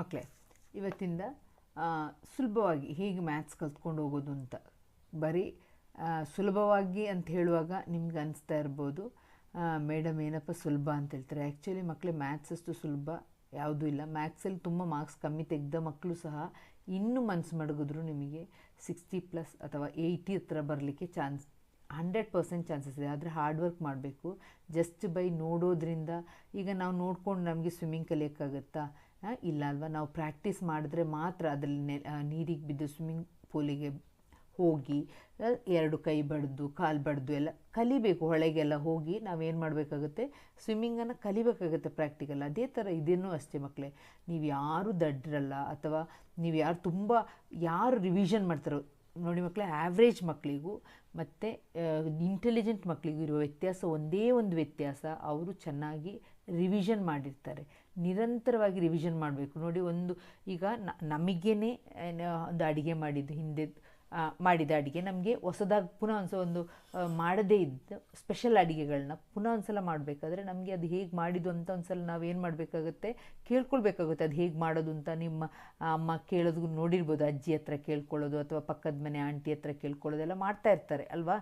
ಮಕ್ಕಳೇ ಇವತ್ತಿಂದ ಸುಲಭವಾಗಿ ಹೇಗೆ ಮ್ಯಾಥ್ಸ್ ಕಲ್ತ್ಕೊಂಡು ಹೋಗೋದು ಅಂತ. ಬರೀ ಸುಲಭವಾಗಿ ಅಂತ ಹೇಳುವಾಗ ನಿಮ್ಗೆ ಅನಿಸ್ತಾ ಇರ್ಬೋದು. ಮೇಡಮ್ ಏನಪ್ಪ ಸುಲಭ ಅಂತ ಹೇಳ್ತಾರೆ. ಆ್ಯಕ್ಚುಲಿ ಮಕ್ಕಳೇ ಮ್ಯಾಥ್ಸ್ ಅಷ್ಟು ಸುಲಭ ಯಾವುದೂ ಇಲ್ಲ. ಮ್ಯಾಥ್ಸಲ್ಲಿ ತುಂಬ ಮಾರ್ಕ್ಸ್ ಕಮ್ಮಿ ತೆಗೆದ ಮಕ್ಕಳು ಸಹ ಇನ್ನೂ ಮನಸ್ಸು ಮಡಗಿದ್ರು ನಿಮಗೆ ಸಿಕ್ಸ್ಟಿ ಪ್ಲಸ್ ಅಥವಾ ಏಯ್ಟಿ ಹತ್ರ ಬರಲಿಕ್ಕೆ ಚಾನ್ಸ್ ಹಂಡ್ರೆಡ್ ಪರ್ಸೆಂಟ್ ಚಾನ್ಸಸ್ ಇದೆ. ಆದರೆ ಹಾರ್ಡ್ ವರ್ಕ್ ಮಾಡಬೇಕು. ಜಸ್ಟ್ ಬೈ ನೋಡೋದ್ರಿಂದ, ಈಗ ನಾವು ನೋಡ್ಕೊಂಡು ನಮಗೆ ಸ್ವಿಮ್ಮಿಂಗ್ ಕಲಿಯೋಕ್ಕಾಗತ್ತಾ? ಇಲ್ಲ ಅಲ್ವಾ? ನಾವು ಪ್ರಾಕ್ಟೀಸ್ ಮಾಡಿದ್ರೆ ಮಾತ್ರ ಅದರಲ್ಲಿ ನೆ ನೀರಿಗೆ ಬಿದ್ದು ಸ್ವಿಮ್ಮಿಂಗ್ ಪೂಲಿಗೆ ಹೋಗಿ ಎರಡು ಕೈ ಬಡ್ದು, ಕಾಲು ಬಡ್ದು ಎಲ್ಲ ಕಲಿಬೇಕು, ಹೊಳೆಗೆಲ್ಲ ಹೋಗಿ ನಾವೇನು ಮಾಡಬೇಕಾಗುತ್ತೆ? ಸ್ವಿಮ್ಮಿಂಗನ್ನು ಕಲಿಬೇಕಾಗುತ್ತೆ ಪ್ರಾಕ್ಟಿಕಲ್ ಅದೇ ಥರ ಇದೇನೂ ಅಷ್ಟೇ ಮಕ್ಕಳೇ ನೀವು ಯಾರು ದಡ್ರಲ್ಲ ಅಥವಾ ನೀವು ಯಾರು ತುಂಬ, ಯಾರು ರಿವಿಷನ್ ಮಾಡ್ತಾರೋ, ನೋಡಿ ಮಕ್ಕಳೇ ಆ್ಯಾವ್ರೇಜ್ ಮಕ್ಕಳಿಗೂ ಮತ್ತು ಇಂಟೆಲಿಜೆಂಟ್ ಮಕ್ಕಳಿಗೂ ಇರುವ ವ್ಯತ್ಯಾಸ ಒಂದೇ ಒಂದು ವ್ಯತ್ಯಾಸ, ಅವರು ಚೆನ್ನಾಗಿ ರಿವಿಷನ್ ಮಾಡಿರ್ತಾರೆ. ನಿರಂತರವಾಗಿ ರಿವಿಷನ್ ಮಾಡಬೇಕು. ನೋಡಿ ಒಂದು ಈಗ ನಮಗೇನೆ ಒಂದು ಅಡುಗೆ ಮಾಡಿದ್ದು, ಹಿಂದೆ ಮಾಡಿದ ಅಡುಗೆ. ನಮಗೆ ಹೊಸದಾಗಿ ಪುನಃ ಒಂದು ಒಂದು ಮಾಡದೇ ಇದ್ದ ಸ್ಪೆಷಲ್ ಅಡುಗೆಗಳನ್ನ ಪುನಃ ಒಂದ್ಸಲ ಮಾಡಬೇಕಾದ್ರೆ ನಮಗೆ ಅದು ಹೇಗೆ ಮಾಡಿದ್ದು ಅಂತ ಒಂದ್ಸಲ ನಾವು ಏನು ಮಾಡಬೇಕಾಗುತ್ತೆ? ಕೇಳ್ಕೊಳ್ಬೇಕಾಗುತ್ತೆ. ಅದು ಹೇಗೆ ಮಾಡೋದು ಅಂತ ನಿಮ್ಮ ಅಮ್ಮ ಕೇಳೋದು ನೋಡಿರ್ಬೋದು. ಅಜ್ಜಿ ಹತ್ರ ಕೇಳ್ಕೊಳ್ಳೋದು ಅಥವಾ ಪಕ್ಕದ ಮನೆ ಆಂಟಿ ಹತ್ರ ಕೇಳ್ಕೊಳ್ಳೋದೆಲ್ಲ ಮಾಡ್ತಾ ಇರ್ತಾರೆ ಅಲ್ವಾ?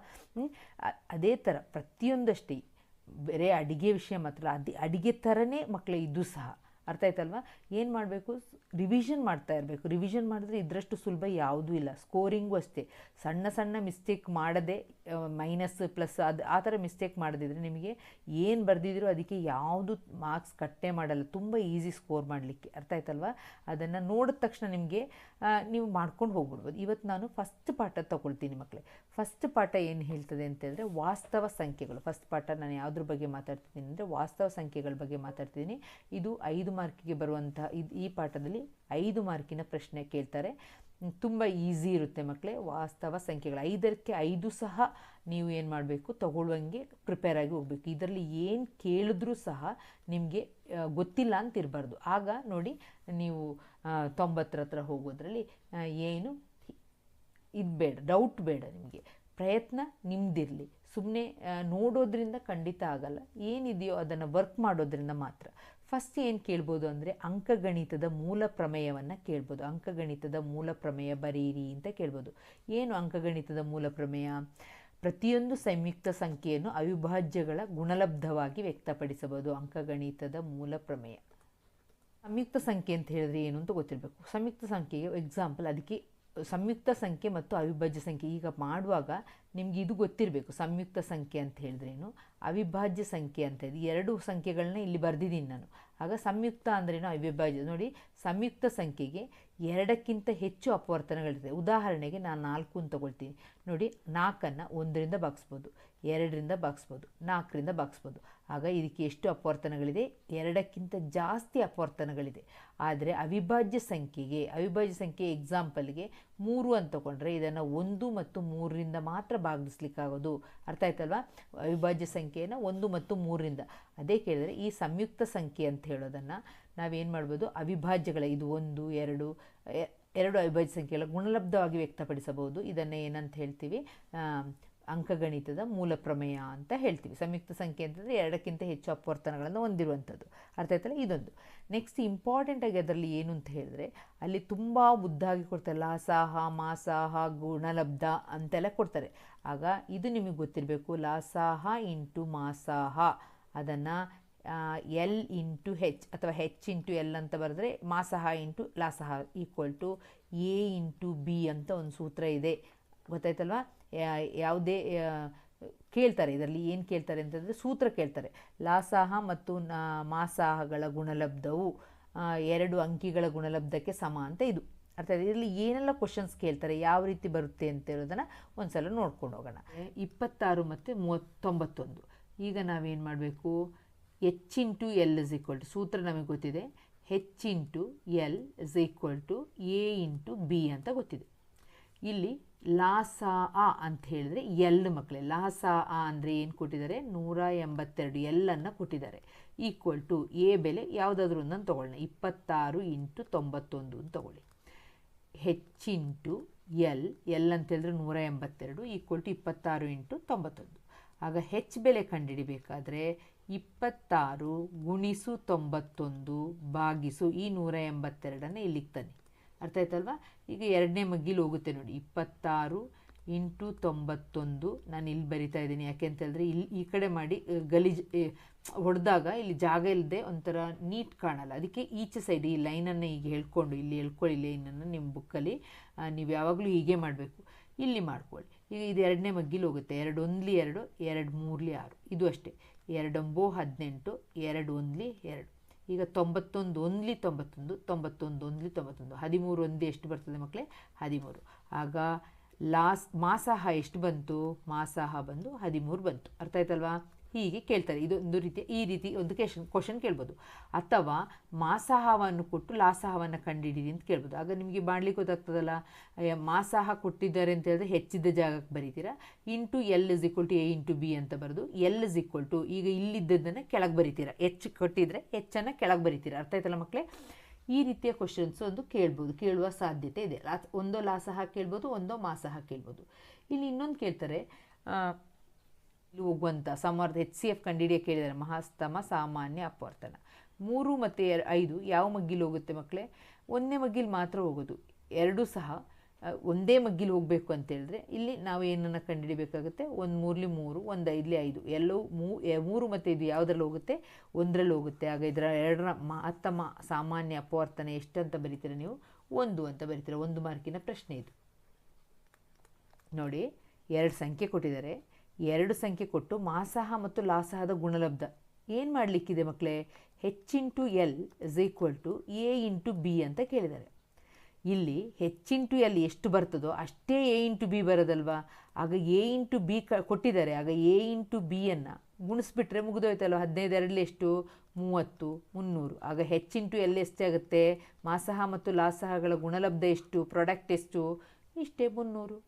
ಅದೇ ಥರ ಪ್ರತಿಯೊಂದಷ್ಟೇ. ಬೇರೆ ಅಡುಗೆ ವಿಷಯ ಮಾತ್ರ ಅದು ಅಡುಗೆ ಥರನೇ ಮಕ್ಕಳು ಇದು ಸಹ. ಅರ್ಥ ಆಯ್ತಲ್ವಾ? ಏನು ಮಾಡಬೇಕು? ರಿವಿಷನ್ ಮಾಡ್ತಾ ಇರಬೇಕು. ರಿವಿಷನ್ ಮಾಡಿದ್ರೆ ಇದರಷ್ಟು ಸುಲಭ ಯಾವುದೂ ಇಲ್ಲ. ಸ್ಕೋರಿಂಗು ಅಷ್ಟೇ. ಸಣ್ಣ ಸಣ್ಣ ಮಿಸ್ಟೇಕ್ ಮಾಡದೆ ಮೈನಸ್ ಪ್ಲಸ್ ಅದು ಆ ಥರ ಮಿಸ್ಟೇಕ್ ಮಾಡದಿದ್ರೆ ನಿಮಗೆ ಏನು ಬರೆದಿದ್ರು ಅದಕ್ಕೆ ಯಾವುದು ಮಾರ್ಕ್ಸ್ ಕಟ್ಟೆ ಮಾಡಲ್ಲ. ತುಂಬ ಈಸಿ ಸ್ಕೋರ್ ಮಾಡಲಿಕ್ಕೆ. ಅರ್ಥ ಆಯ್ತಲ್ವಾ? ಅದನ್ನು ನೋಡಿದ ತಕ್ಷಣ ನಿಮಗೆ ನೀವು ಮಾಡ್ಕೊಂಡು ಹೋಗ್ಬಿಡ್ಬೋದು. ಇವತ್ತು ನಾನು ಫಸ್ಟ್ ಪಾಠ ತಗೊಳ್ತೀನಿ ಮಕ್ಕಳೇ ಫಸ್ಟ್ ಪಾಠ ಏನು ಹೇಳ್ತದೆ ಅಂತ ಹೇಳಿದ್ರೆ ವಾಸ್ತವ ಸಂಖ್ಯೆಗಳು. ಫಸ್ಟ್ ಪಾಠ ನಾನು ಯಾವುದ್ರ ಬಗ್ಗೆ ಮಾತಾಡ್ತಿದ್ದೀನಿ ಅಂದರೆ ವಾಸ್ತವ ಸಂಖ್ಯೆಗಳ ಬಗ್ಗೆ ಮಾತಾಡ್ತಿದ್ದೀನಿ. ಇದು ಐದು ಮಾರ್ಕಿಗೆ ಬರುವಂತಹ ಇದು ಈ ಪಾಠದಲ್ಲಿ ಐದು ಮಾರ್ಕಿನ ಪ್ರಶ್ನೆ ಕೇಳ್ತಾರೆ. ತುಂಬ ಈಸಿ ಇರುತ್ತೆ ಮಕ್ಕಳೇ ವಾಸ್ತವ ಸಂಖ್ಯೆಗಳು. ಐದಕ್ಕೆ ಐದು ಸಹ ನೀವು ಏನು ಮಾಡಬೇಕು? ತಗೊಳ್ಳುವಂಗೆ ಪ್ರಿಪೇರ್ ಆಗಿ ಹೋಗಬೇಕು. ಇದರಲ್ಲಿ ಏನು ಕೇಳಿದ್ರೂ ಸಹ ನಿಮಗೆ ಗೊತ್ತಿಲ್ಲ ಅಂತ ಇರಬಾರ್ದು. ಆಗ ನೋಡಿ ನೀವು ತೊಂಬತ್ತರ ಹತ್ರ ಹೋಗೋದ್ರಲ್ಲಿ ಏನು? ಇದು ಬೇಡ ಡೌಟ್ ಬೇಡ ನಿಮಗೆ. ಪ್ರಯತ್ನ ನಿಮ್ಮದಿರಲಿ ಸುಮ್ಮನೆ ನೋಡೋದ್ರಿಂದ ಖಂಡಿತ ಆಗಲ್ಲ. ಏನಿದೆಯೋ ಅದನ್ನು ವರ್ಕ್ ಮಾಡೋದ್ರಿಂದ ಮಾತ್ರ. ಫಸ್ಟ್ ಏನು ಕೇಳ್ಬೋದು ಅಂದರೆ ಅಂಕಗಣಿತದ ಮೂಲ ಪ್ರಮೇಯವನ್ನು ಕೇಳ್ಬೋದು. ಅಂಕಗಣಿತದ ಮೂಲ ಪ್ರಮೇಯ ಬರೀರಿ ಅಂತ ಕೇಳ್ಬೋದು. ಏನು ಅಂಕಗಣಿತದ ಮೂಲ ಪ್ರಮೇಯ? ಪ್ರತಿಯೊಂದು ಸಂಯುಕ್ತ ಸಂಖ್ಯೆಯನ್ನು ಅವಿಭಾಜ್ಯಗಳ ಗುಣಲಬ್ಧವಾಗಿ ವ್ಯಕ್ತಪಡಿಸಬಹುದು. ಅಂಕಗಣಿತದ ಮೂಲ ಪ್ರಮೇಯ. ಸಂಯುಕ್ತ ಸಂಖ್ಯೆ ಅಂತ ಹೇಳಿದ್ರೆ ಏನು ಅಂತ ಗೊತ್ತಿರಬೇಕು. ಸಂಯುಕ್ತ ಸಂಖ್ಯೆಗೆ ಎಕ್ಸಾಂಪಲ್ ಅದಕ್ಕೆ ಸಂಯುಕ್ತ ಸಂಖ್ಯೆ ಮತ್ತು ಅವಿಭಾಜ್ಯ ಸಂಖ್ಯೆ ಈಗ ಮಾಡುವಾಗ ನಿಮಗೆ ಇದು ಗೊತ್ತಿರಬೇಕು. ಸಂಯುಕ್ತ ಸಂಖ್ಯೆ ಅಂತ ಹೇಳಿದ್ರೇನು ಅವಿಭಾಜ್ಯ ಸಂಖ್ಯೆ ಅಂತ ಇದೆ ಎರಡು ಸಂಖ್ಯೆಗಳನ್ನ ಇಲ್ಲಿ ಬರೆದಿದ್ದೀನಿ ನಾನು. ಆಗ ಸಂಯುಕ್ತ ಅಂದ್ರೇನು ಅವಿಭಾಜ್ಯ. ನೋಡಿ, ಸಂಯುಕ್ತ ಸಂಖ್ಯೆಗೆ ಎರಡಕ್ಕಿಂತ ಹೆಚ್ಚು ಅಪವರ್ತನಗಳಿರ್ತದೆ ಉದಾಹರಣೆಗೆ ನಾನು ನಾಲ್ಕು ಅಂತ ತಗೊಳ್ತೀನಿ. ನೋಡಿ, ನಾಲ್ಕನ್ನು ಒಂದರಿಂದ ಬಾಗಿಸ್ಬೋದು ಎರಡರಿಂದ ಬಾಗಿಸ್ಬೋದು ನಾಲ್ಕರಿಂದ ಬಾಗಿಸ್ಬೋದು ಆಗ ಇದಕ್ಕೆ ಎಷ್ಟು ಅಪವರ್ತನಗಳಿದೆ? ಎರಡಕ್ಕಿಂತ ಜಾಸ್ತಿ ಅಪವರ್ತನಗಳಿದೆ. ಆದರೆ ಅವಿಭಾಜ್ಯ ಸಂಖ್ಯೆಗೆ, ಅವಿಭಾಜ್ಯ ಸಂಖ್ಯೆ ಎಕ್ಸಾಂಪಲ್ಗೆ ಮೂರು ಅಂತ ತಗೊಂಡ್ರೆ ಇದನ್ನು ಒಂದು ಮತ್ತು ಮೂರರಿಂದ ಮಾತ್ರ ಭಾಗಿಸ್ಲಿಕ್ಕಾಗೋದು ಅರ್ಥ ಆಯ್ತಲ್ವಾ? ಅವಿಭಾಜ್ಯ ಸಂಖ್ಯೆಯನ್ನು ಒಂದು ಮತ್ತು ಮೂರರಿಂದ. ಅದೇ ಕೇಳಿದರೆ ಈ ಸಂಯುಕ್ತ ಸಂಖ್ಯೆ ಅಂತ ಹೇಳೋದನ್ನು ನಾವೇನು ಮಾಡ್ಬೋದು? ಅವಿಭಾಜ್ಯಗಳ ಇದು ಒಂದು, ಎರಡು ಎರಡು ಅವಿಭಾಜ್ಯ ಸಂಖ್ಯೆಗಳ ಗುಣಲಬ್ಧವಾಗಿ ವ್ಯಕ್ತಪಡಿಸಬಹುದು. ಇದನ್ನು ಏನಂತ ಹೇಳ್ತೀವಿ? ಅಂಕಗಣಿತದ ಮೂಲ ಪ್ರಮೇಯ ಅಂತ ಹೇಳ್ತೀವಿ. ಸಂಯುಕ್ತ ಸಂಖ್ಯೆ ಅಂತಂದರೆ ಎರಡಕ್ಕಿಂತ ಹೆಚ್ಚು ಅಪವರ್ತನಗಳನ್ನು ಹೊಂದಿರುವಂಥದ್ದು. ಅರ್ಥ ಆಯ್ತಲ್ಲ? ಇದೊಂದು. ನೆಕ್ಸ್ಟ್ ಇಂಪಾರ್ಟೆಂಟಾಗಿ ಅದರಲ್ಲಿ ಏನು ಅಂತ ಹೇಳಿದ್ರೆ, ಅಲ್ಲಿ ತುಂಬ ಉದ್ದಾಗಿ ಕೊಡ್ತಾರೆ. ಲಾಸಾಹ, ಮಾಸಾಹ, ಗುಣಲಬ್ಧ ಅಂತೆಲ್ಲ ಕೊಡ್ತಾರೆ. ಆಗ ಇದು ನಿಮಗೆ ಗೊತ್ತಿರಬೇಕು. ಲಾಸಾಹ ಇಂಟು ಮಾಸಾಹ. ಅದನ್ನು ಎಲ್ ಇಂಟು ಹೆಚ್ ಅಥವಾ ಹೆಚ್ ಇಂಟು ಎಲ್ ಅಂತ ಬರೆದ್ರೆ ಮಾಸಹ into ಲಾಸಹ equal to A into B ಅಂತ ಒಂದು ಸೂತ್ರ ಇದೆ. ಗೊತ್ತಾಯ್ತಲ್ವಾ? ಯಾವುದೇ ಕೇಳ್ತಾರೆ, ಇದರಲ್ಲಿ ಏನು ಕೇಳ್ತಾರೆ ಅಂತಂದರೆ ಸೂತ್ರ ಕೇಳ್ತಾರೆ. ಲಾಸಾಹ ಮತ್ತು ಮಾಸಾಹಗಳ ಗುಣಲಬ್ಧವು ಎರಡು ಅಂಕಿಗಳ ಗುಣಲಬ್ಧಕ್ಕೆ ಸಮ ಅಂತ ಇದು. ಅರ್ಥ? ಇದರಲ್ಲಿ ಏನೆಲ್ಲ ಕ್ವಶನ್ಸ್ ಕೇಳ್ತಾರೆ, ಯಾವ ರೀತಿ ಬರುತ್ತೆ ಅಂತ ಹೇಳೋದನ್ನು ಒಂದ್ಸಲ ನೋಡ್ಕೊಂಡು ಹೋಗೋಣ. ಇಪ್ಪತ್ತಾರು ಮತ್ತು ಮೂವತ್ತೊಂಬತ್ತೊಂದು. ಈಗ ನಾವೇನು ಮಾಡಬೇಕು? H into L is equal to ಸೂತ್ರ ನಮಗೆ ಗೊತ್ತಿದೆ? H into L is equal to A into B ಅಂತ ಗೊತ್ತಿದೆ. ಇಲ್ಲಿ ಲಾಸ ಆ ಅಂತ ಹೇಳಿದ್ರೆ ಎಲ್ ಮಕ್ಕಳೇ. ಲಾಸ ಆ ಅಂದರೆ ಏನು ಕೊಟ್ಟಿದ್ದಾರೆ? ನೂರ ಎಂಬತ್ತೆರಡು ಎಲ್ಲನ್ನು ಕೊಟ್ಟಿದ್ದಾರೆ. ಈಕ್ವಲ್ ಟು ಎ ಬೆಲೆ ಯಾವುದಾದ್ರೂ ಒಂದನ್ನು ತೊಗೊಳ್ಳೋಣ ಇಪ್ಪತ್ತಾರು ಇಂಟು ತೊಂಬತ್ತೊಂದು ಅಂತ ತಗೊಳ್ಳಿ. ಹೆಚ್ಚಿಂಟು ಎಲ್ ಎಲ್ ಅಂತ ಹೇಳಿದ್ರೆ ನೂರ ಎಂಬತ್ತೆರಡು ಈಕ್ವಲ್ ಟು ಇಪ್ಪತ್ತಾರು ಇಂಟು ತೊಂಬತ್ತೊಂದು. ಆಗ ಹೆಚ್ ಬೆಲೆ ಕಂಡುಹಿಡಿಬೇಕಾದ್ರೆ ಇಪ್ಪತ್ತಾರು ಗುಣಿಸು ತೊಂಬತ್ತೊಂದು ಭಾಗಿಸು ಈ ನೂರ ಎಂಬತ್ತೆರಡನ್ನು ಇಲ್ಲಿಗೆ ತನ್ನಿ. ಅರ್ಥ ಆಯ್ತಲ್ವಾ? ಈಗ ಎರಡನೇ ಮಗ್ಗಿಲು ಹೋಗುತ್ತೆ ನೋಡಿ. ಇಪ್ಪತ್ತಾರು ಇಂಟು ತೊಂಬತ್ತೊಂದು. ನಾನು ಇಲ್ಲಿ ಬರಿತಾ ಇದ್ದೀನಿ. ಯಾಕೆ ಅಂತ ಹೇಳಿದ್ರೆ ಇಲ್ಲಿ ಈ ಕಡೆ ಮಾಡಿ ಗಲೀಜ್ ಹೊಡೆದಾಗ ಇಲ್ಲಿ ಜಾಗ ಇಲ್ಲದೆ ಒಂಥರ ನೀಟ್ ಕಾಣಲ್ಲ. ಅದಕ್ಕೆ ಈಚೆ ಸೈಡ್ ಈ ಲೈನನ್ನು ಈಗ ಹೇಳ್ಕೊಂಡು, ಇಲ್ಲಿ ಹೇಳ್ಕೊಳ್ಳಿ ಲೈನನ್ನು ನಿಮ್ಮ ಬುಕ್ಕಲ್ಲಿ. ನೀವು ಯಾವಾಗಲೂ ಹೀಗೆ ಮಾಡಬೇಕು. ಇಲ್ಲಿ ಮಾಡ್ಕೊಳ್ಳಿ. ಈಗ ಇದು ಎರಡನೇ ಮಗ್ಗಿಲು ಹೋಗುತ್ತೆ. ಎರಡು ಒಂದ್ಲಿ ಎರಡು ಎರಡು ಮೂರ್ಲಿ ಆರು. ಇದು ಅಷ್ಟೇ. ಎರಡೊಂಬೋ ಹದಿನೆಂಟು, ಎರಡು ಒಂದ್ಲಿ ಎರಡು. ಈಗ ತೊಂಬತ್ತೊಂದು, ಒಂದ್ಲಿ ತೊಂಬತ್ತೊಂದು ತೊಂಬತ್ತೊಂದು, ಒಂದ್ಲಿ ತೊಂಬತ್ತೊಂದು. ಹದಿಮೂರು ಒಂದೇ ಎಷ್ಟು ಬರ್ತದೆ ಮಕ್ಕಳೇ ಹದಿಮೂರು. ಆಗ ಲಾಸ್ ಮಾಸಾಹ ಎಷ್ಟು ಬಂತು? ಮಾಸಾಹ ಬಂದು ಹದಿಮೂರು ಬಂತು. ಅರ್ಥ ಆಯ್ತಲ್ವಾ? ಹೀಗೆ ಕೇಳ್ತಾರೆ. ಇದು ಒಂದು ರೀತಿಯ ಈ ರೀತಿ ಒಂದು ಕ್ವೆಶನ್ ಕ್ವಶನ್ ಕೇಳ್ಬೋದು. ಅಥವಾ ಮಾಸಾಹವನ್ನು ಕೊಟ್ಟು ಲಾಸಾಹವನ್ನು ಕಂಡುಹಿಡಿದಿ ಅಂತ ಕೇಳ್ಬೋದು. ಆಗ ನಿಮಗೆ ಮಾಡಲಿಕ್ಕೆ ಗೊತ್ತಾಗ್ತದಲ್ಲ? ಮಾಸಾಹ ಕೊಟ್ಟಿದ್ದಾರೆ ಅಂತ ಹೇಳಿದ್ರೆ ಹೆಚ್ಚಿದ್ದ ಜಾಗಕ್ಕೆ ಬರೀತೀರಾ? Into L is equal to A into B ಅಂತ ಬರೆದು ಎಲ್ ಇಸ್ ಈಕ್ವಲ್ ಟು, ಈಗ ಇಲ್ಲಿದ್ದದನ್ನು ಕೆಳಗೆ ಬರೀತೀರಾ? ಹೆಚ್ಚು ಕೊಟ್ಟಿದ್ರೆ ಹೆಚ್ಚನ್ನು ಕೆಳಗೆ ಬರೀತೀರಾ? ಅರ್ಥ ಆಯ್ತಲ್ಲ ಮಕ್ಕಳೇ ಈ ರೀತಿಯ ಕ್ವಶನ್ಸ್ ಒಂದು ಕೇಳ್ಬೋದು. ಕೇಳುವ ಸಾಧ್ಯತೆ ಇದೆ. ಒಂದೋ ಲಾಸಹ ಕೇಳ್ಬೋದು, ಒಂದೋ ಮಾಸಹ ಕೇಳ್ಬೋದು. ಇಲ್ಲಿ ಇನ್ನೊಂದು ಕೇಳ್ತಾರೆ ಇಲ್ಲಿ ಹೋಗುವಂಥ ಸಮರ್ಥ ಎಚ್ ಸಿ ಎಫ್ ಕಂಡಿಡಿಯ ಕೇಳಿದ್ದಾರೆ ಮಹಾಸ್ತಮ ಸಾಮಾನ್ಯ ಅಪವರ್ತನ. ಮೂರು ಮತ್ತು ಎರ್ ಐದು ಯಾವ ಮಗ್ಗಿಲು ಹೋಗುತ್ತೆ ಮಕ್ಕಳೇ ಒಂದನೇ ಮಗ್ಗಿಲು ಮಾತ್ರ ಹೋಗೋದು. ಎರಡೂ ಸಹ ಒಂದೇ ಮಗ್ಗಿಲು ಹೋಗಬೇಕು ಅಂತ ಹೇಳಿದ್ರೆ ಇಲ್ಲಿ ನಾವು ಏನನ್ನು ಕಂಡುಹಿಡಿಬೇಕಾಗುತ್ತೆ ಒಂದು ಮೂರಲಿ ಮೂರು, ಒಂದು ಐದಲಿ ಐದು. ಎಲ್ಲವೂ ಮೂ ಮೂರು ಮತ್ತು ಇದು ಯಾವುದ್ರಲ್ಲಿ ಹೋಗುತ್ತೆ? ಒಂದರಲ್ಲಿ ಹೋಗುತ್ತೆ. ಆಗ ಇದರ ಎರಡರ ಮಹತ್ತಮ ಸಾಮಾನ್ಯ ಅಪವರ್ತನ ಎಷ್ಟು ಅಂತ ಬರೀತೀರ ನೀವು? ಒಂದು ಅಂತ ಬರೀತೀರ. ಒಂದು ಮಾರ್ಕಿನ ಪ್ರಶ್ನೆ ಇದು. ನೋಡಿ, ಎರಡು ಸಂಖ್ಯೆ ಕೊಟ್ಟಿದ್ದಾರೆ. ಎರಡು ಸಂಖ್ಯೆ ಕೊಟ್ಟು ಮಾಸಾಹ ಮತ್ತು ಲಾಸಹದ ಗುಣಲಬ್ಧ. ಏನು ಮಾಡಲಿಕ್ಕಿದೆ ಮಕ್ಕಳೇ H into L is equal to A into B ಅಂತ ಕೇಳಿದ್ದಾರೆ. ಇಲ್ಲಿ ಹೆಚ್ ಇಂಟು ಎಲ್ ಎಷ್ಟು ಬರ್ತದೋ ಅಷ್ಟೇ ಎ ಇಂಟು ಬಿ ಬರೋದಲ್ವಾ? ಆಗ ಎ ಇಂಟು ಬಿ ಕ ಕೊಟ್ಟಿದ್ದಾರೆ. ಆಗ ಎ ಇಂಟು ಬಿಯನ್ನು ಗುಣಿಸ್ಬಿಟ್ರೆ ಮುಗಿದೋಯ್ತಲ್ವ? ಹದಿನೈದು ಎಷ್ಟು? ಮೂವತ್ತು, ಮುನ್ನೂರು. ಆಗ ಹೆಚ್ ಇಂಟು ಎಲ್ ಎಷ್ಟಾಗುತ್ತೆ ಮಾಸಹ ಮತ್ತು ಲಾಸಹಗಳ ಗುಣಲಬ್ಧ ಎಷ್ಟು? ಪ್ರಾಡಕ್ಟ್ ಎಷ್ಟು? ಇಷ್ಟೇ ಮುನ್ನೂರು.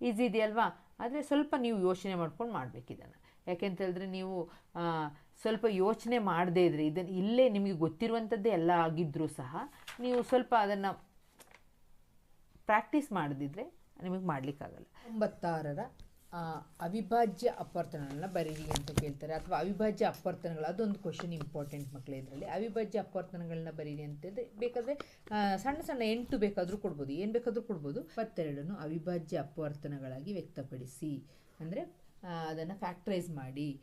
ಈಸಿ ಇದೆಯಲ್ವಾ? ಆದರೆ ಸ್ವಲ್ಪ ನೀವು ಯೋಚನೆ ಮಾಡ್ಕೊಂಡು ಮಾಡಬೇಕು ಇದನ್ನು. ಯಾಕೆಂತ ಹೇಳಿದ್ರೆ ನೀವು ಸ್ವಲ್ಪ ಯೋಚನೆ ಮಾಡದೇ ಇದ್ರೆ ಇದನ್ನು ಇಲ್ಲೇ ನಿಮಗೆ ಗೊತ್ತಿರುವಂಥದ್ದೇ ಎಲ್ಲ ಆಗಿದ್ದರೂ ಸಹ ನೀವು ಸ್ವಲ್ಪ ಅದನ್ನು ಪ್ರಾಕ್ಟೀಸ್ ಮಾಡದಿದ್ದರೆ ನಿಮಗೆ ಮಾಡಲಿಕ್ಕಾಗಲ್ಲ. ಒಂಬತ್ತಾರರ ಅವಿಭಾಜ್ಯ ಅಪವರ್ತನಗಳನ್ನ ಬರೀರಿ ಅಂತ ಕೇಳ್ತಾರೆ ಅಥವಾ ಅವಿಭಾಜ್ಯ ಅಪವರ್ತನಗಳು ಅದೊಂದು ಕ್ವಶನ್ ಇಂಪಾರ್ಟೆಂಟ್ ಮಕ್ಕಳೇ ಇದರಲ್ಲಿ. ಅವಿಭಾಜ್ಯ ಅಪವರ್ತನಗಳನ್ನ ಬರೀರಿ ಅಂತಂದರೆ ಬೇಕಾದರೆ ಸಣ್ಣ ಸಣ್ಣ ಎಂಟು ಬೇಕಾದರೂ ಕೊಡ್ಬೋದು. ಏನು ಬೇಕಾದರೂ ಕೊಡ್ಬೋದು. ಇಪ್ಪತ್ತೆರಡನ್ನು ಅವಿಭಾಜ್ಯ ಅಪವರ್ತನಗಳಾಗಿ ವ್ಯಕ್ತಪಡಿಸಿ. ಅಂದರೆ ಅದನ್ನು ಫ್ಯಾಕ್ಟ್ರೈಸ್ ಮಾಡಿ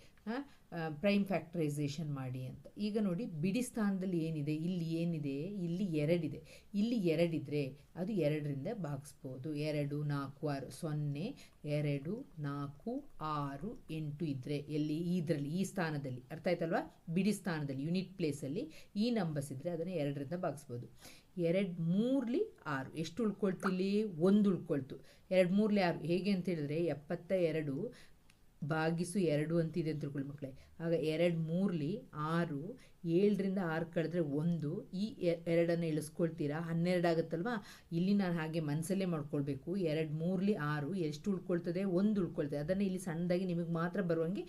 ಪ್ರೈಮ್ ಫ್ಯಾಕ್ಟ್ರೈಸೇಷನ್ ಮಾಡಿ ಅಂತ. ಈಗ ನೋಡಿ, ಬಿಡಿ ಸ್ಥಾನದಲ್ಲಿ ಏನಿದೆ? ಇಲ್ಲಿ ಏನಿದೆ? ಇಲ್ಲಿ ಎರಡಿದೆ. ಇಲ್ಲಿ ಎರಡಿದ್ರೆ ಅದು ಎರಡರಿಂದ ಭಾಗಿಸ್ಬೋದು. ಎರಡು, ನಾಲ್ಕು, ಆರು, ಸೊನ್ನೆ, ಎರಡು, ನಾಲ್ಕು, ಆರು, ಎಂಟು ಇದ್ದರೆ ಎಲ್ಲಿ? ಇದರಲ್ಲಿ, ಈ ಸ್ಥಾನದಲ್ಲಿ. ಅರ್ಥ ಆಯ್ತಲ್ವಾ? ಬಿಡಿ ಸ್ಥಾನದಲ್ಲಿ ಯುನಿಟ್ ಪ್ಲೇಸಲ್ಲಿ ಈ ನಂಬರ್ಸ್ ಇದ್ದರೆ ಅದನ್ನು ಎರಡರಿಂದ ಭಾಗಿಸ್ಬೋದು. ಎರಡು, ಮೂರಲಿ ಆರು. ಎಷ್ಟು ಉಳ್ಕೊಳ್ತಿಲ್ಲಿ ಒಂದು ಉಳ್ಕೊಳ್ತು. ಎರಡು, ಮೂರಲಿ ಆರು. ಹೇಗೆ ಅಂತ ಹೇಳಿದ್ರೆ ಎಪ್ಪತ್ತ ಎರಡು ಭಾಗಿಸು ಎರಡು ಅಂತಿದೆ ಅಂತ ತಿಳ್ಕೊಳ್ಳಿ ಮಕ್ಕಳೇ. ಆಗ ಎರಡು ಮೂರಲಿ ಆರು, ಏಳರಿಂದ ಆರು ಕಳೆದ್ರೆ ಒಂದು. ಈ ಎರಡನ್ನು ಇಳಿಸ್ಕೊಳ್ತೀರಾ? ಹನ್ನೆರಡು ಆಗುತ್ತಲ್ವಾ? ಇಲ್ಲಿ ನಾನು ಹಾಗೆ ಮನಸ್ಸಲ್ಲೇ ಮಾಡ್ಕೊಳ್ಬೇಕು. ಎರಡು ಮೂರಲಿ ಆರು, ಎಷ್ಟು ಉಳ್ಕೊಳ್ತದೆ? ಒಂದು ಉಳ್ಕೊಳ್ತದೆ. ಅದನ್ನು ಇಲ್ಲಿ ಸಣ್ಣದಾಗಿ ನಿಮಗೆ ಮಾತ್ರ ಬರುವಂಗೆ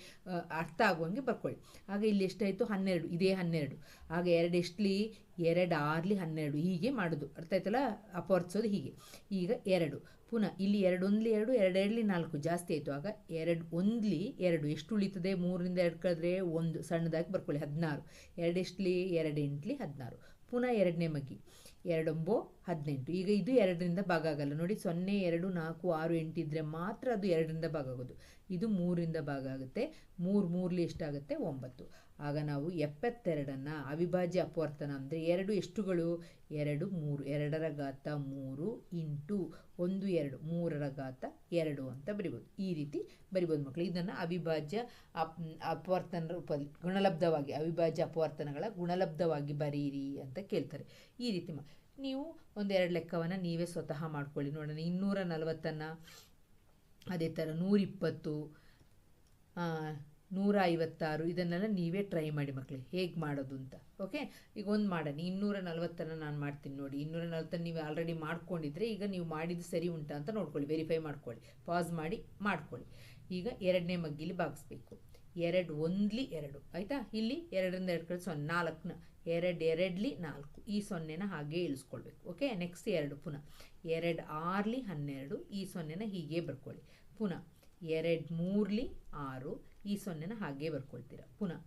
ಅರ್ಥ ಆಗುವಂಗೆ ಬರ್ಕೊಳ್ಳಿ. ಆಗ ಇಲ್ಲಿ ಎಷ್ಟಾಯಿತು? ಹನ್ನೆರಡು. ಇದೇ ಹನ್ನೆರಡು. ಆಗ ಎರಡು ಎಷ್ಟಲಿ? ಎರಡು ಆರ್ಲಿ ಹನ್ನೆರಡು. ಹೀಗೆ ಮಾಡೋದು. ಅರ್ಥ ಆಯ್ತಲ್ಲ? ಅಪವರ್ತಿಸೋದು ಹೀಗೆ. ಈಗ ಎರಡು. ಪುನಃ ಇಲ್ಲಿ ಎರಡು ಒಂದ್ಲಿ ಎರಡು ಎರಡು ಎರಡ್ಲಿ ನಾಲ್ಕು ಜಾಸ್ತಿ ಆಯಿತು. ಆಗ ಎರಡು, ಒಂದ್ಲಿ ಎರಡು, ಎಷ್ಟು ಉಳಿತದೆ? ಮೂರರಿಂದ ಎರಡು ಕಳೆದ್ರೆ ಒಂದು, ಸಣ್ಣದಾಗಿ ಬರ್ಕೊಳ್ಳಿ, ಹದಿನಾರು. ಎರಡೆಷ್ಟ್ಲಿ ಎರಡೆಂಟ್ಲಿ ಹದಿನಾರು. ಪುನಃ ಎರಡನೇ ಮಗ್ಗಿ ಎರಡೊಂಬೋ ಹದಿನೆಂಟು. ಈಗ ಇದು ಎರಡರಿಂದ ಭಾಗ ಆಗಲ್ಲ. ನೋಡಿ, ಸೊನ್ನೆ, ಎರಡು, ನಾಲ್ಕು, ಆರು, ಎಂಟು ಇದ್ದರೆ ಮಾತ್ರ ಅದು ಎರಡರಿಂದ ಭಾಗ ಆಗೋದು. ಇದು ಮೂರರಿಂದ ಭಾಗ ಆಗುತ್ತೆ. ಮೂರು, ಮೂರಲಿ ಎಷ್ಟಾಗುತ್ತೆ? ಒಂಬತ್ತು. ಆಗ ನಾವು ಎಪ್ಪತ್ತೆರಡನ್ನು ಅವಿಭಾಜ್ಯ ಅಪವರ್ತನ ಅಂದರೆ ಎರಡು ಎಷ್ಟುಗಳು? ಎರಡು, ಮೂರು. ಎರಡರ ಘಾತ ಮೂರು ಇಂಟು ಒಂದು, ಎರಡು. ಮೂರರ ಘಾತ ಎರಡು ಅಂತ ಬರಿಬೋದು. ಈ ರೀತಿ ಬರಿಬೋದು ಮಕ್ಕಳು. ಇದನ್ನು ಅವಿಭಾಜ್ಯ ಅಪ್ ಅಪವರ್ತನ ರೂಪದಲ್ಲಿ, ಗುಣಲಬ್ಧವಾಗಿ, ಅವಿಭಾಜ್ಯ ಅಪವರ್ತನಗಳ ಗುಣಲಬ್ಧವಾಗಿ ಬರೀರಿ ಅಂತ ಕೇಳ್ತಾರೆ. ಈ ರೀತಿ ಮಾ ನೀವು ಒಂದೆರಡು ಲೆಕ್ಕವನ್ನು ನೀವೇ ಸ್ವತಃ ಮಾಡ್ಕೊಳ್ಳಿ. ನೋಡೋಣ, ಇನ್ನೂರ ನಲವತ್ತನ್ನು, ಅದೇ ಥರ ನೂರಿಪ್ಪತ್ತು ನೂರ ಐವತ್ತಾರು ಇದನ್ನೆಲ್ಲ ನೀವೇ ಟ್ರೈ ಮಾಡಿ ಮಕ್ಕಳೇ ಹೇಗೆ ಮಾಡೋದು ಅಂತ ಓಕೆ ಈಗ ಒಂದು ಮಾಡೋಣ, ಇನ್ನೂರ ನಲವತ್ತನ್ನು ನಾನು ಮಾಡ್ತೀನಿ ನೋಡಿ, ಇನ್ನೂರ ನಲವತ್ತನ್ನು ನೀವು ಆಲ್ರೆಡಿ ಮಾಡ್ಕೊಂಡಿದ್ರೆ ಈಗ ನೀವು ಮಾಡಿದ್ದು ಸರಿ ಉಂಟಾ ಅಂತ ನೋಡ್ಕೊಳ್ಳಿ ವೆರಿಫೈ ಮಾಡ್ಕೊಳ್ಳಿ ಪಾಸ್ ಮಾಡಿ ಮಾಡ್ಕೊಳ್ಳಿ. ಈಗ ಎರಡನೇ ಮಗ್ಗಿಲಿ ಭಾಗಿಸ್ಬೇಕು ಎರಡು ಒಂದ್ಲಿ ಎರಡು, ಆಯಿತಾ? ಇಲ್ಲಿ ಎರಡರಿಂದ ಎರಡು ಕಡೆ ಸೊನ್ನೆ ನಾಲ್ಕನ್ನ ಎರಡು, ಎರಡ್ಲಿ ನಾಲ್ಕು. ಈ ಸೊನ್ನೆನ ಹಾಗೆ ಇಳಿಸ್ಕೊಳ್ಬೇಕು, ಓಕೆ? ನೆಕ್ಸ್ಟ್ ಎರಡು ಪುನಃ. ಎರಡು ಆರ್ಲಿ ಹನ್ನೆರಡು, ಈ ಸೊನ್ನೆನ ಹೀಗೆ ಬರ್ಕೊಳ್ಳಿ. ಪುನಃ. ಎರಡು ಮೂರ್ಲಿ ಆರು, ಈ ಸೊನ್ನೆನ ಹಾಗೆ ಬರ್ಕೊಳ್ತೀರ. ಪುನಃ.